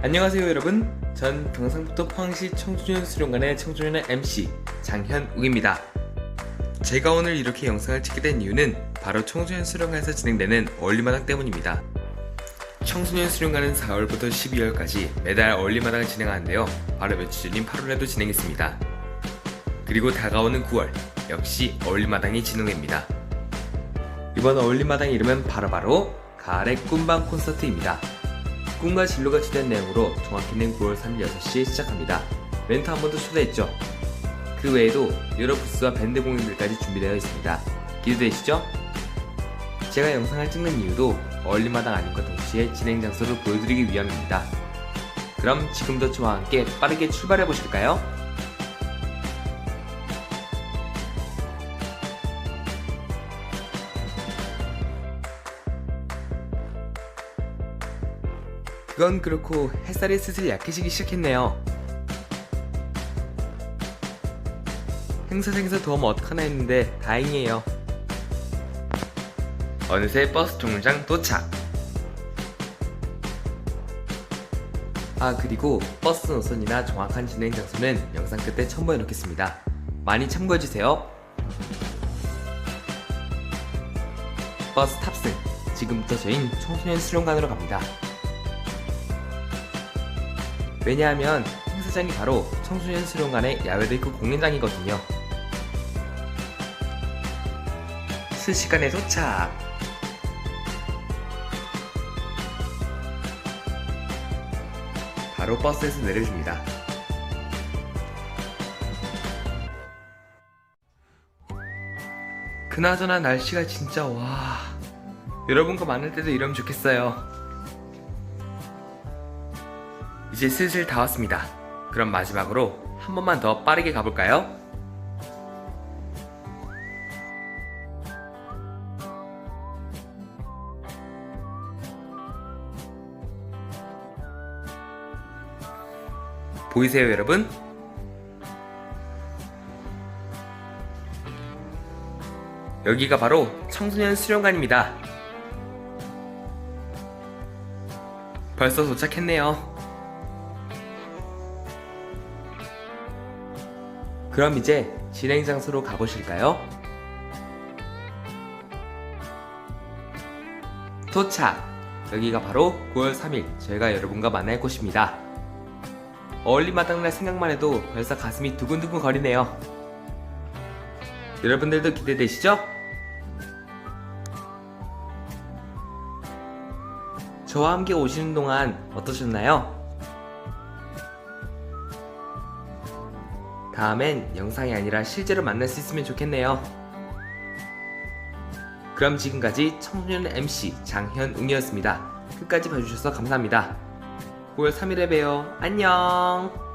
안녕하세요 여러분. 전 경상북도 포항시 청소년 수련관의 청소년의 MC 장현욱입니다. 제가 오늘 이렇게 영상을 찍게 된 이유는 바로 청소년 수련관에서 진행되는 어울리마당 때문입니다. 청소년 수련관은 4월부터 12월까지 매달 어울리마당을 진행하는데요. 바로 며칠 전인 8월에도 진행했습니다. 그리고 다가오는 9월 역시 어울리마당이 진행됩니다. 이번 어울리마당 이름은 바로 바로 가을의 꿈방 콘서트입니다 꿈과 진로가 주된 내용으로 정확히는 9월 3일 6시에 시작합니다. 멘트 한 번 더 초대했죠. 그 외에도 여러 부스와 밴드 공연들까지 준비되어 있습니다. 기대되시죠? 제가 영상을 찍는 이유도 어울리마당 아님과 동시에 진행 장소를 보여드리기 위함입니다. 그럼 지금도 저와 함께 빠르게 출발해 보실까요? 그건 그렇고 햇살이 슬슬 약해지기 시작했네요. 행사장에서 도움 어떡하나 했는데 다행이에요. 어느새 버스 정류장 도착. 아 그리고 버스 노선이나 정확한 진행 장소는 영상 끝에 첨부해 놓겠습니다. 많이 참고해 주세요. 버스 탑승. 지금부터 저희는 청소년 수련관으로 갑니다. 왜냐하면 행사장이 바로 청소년 수련관의 야외데이크 공연장이거든요. 순식간에 도착! 바로 버스에서 내려줍니다. 그나저나 날씨가 진짜 와. 여러분과 만날 때도 이러면 좋겠어요. 이제 슬슬 다 왔습니다. 그럼 마지막으로 한 번만 더 빠르게 가볼까요? 보이세요, 여러분? 여기가 바로 청소년 수련관입니다. 벌써 도착했네요. 그럼 이제 진행 장소로 가보실까요? 도착! 여기가 바로 9월 3일 저희가 여러분과 만날 곳입니다. 어울리 마당날 생각만 해도 벌써 가슴이 두근두근 거리네요. 여러분들도 기대되시죠? 저와 함께 오시는 동안 어떠셨나요? 다음엔 영상이 아니라 실제로 만날 수 있으면 좋겠네요. 그럼 지금까지 청소년 MC 장현웅이었습니다. 끝까지 봐주셔서 감사합니다. 9월 3일에 봬요. 안녕!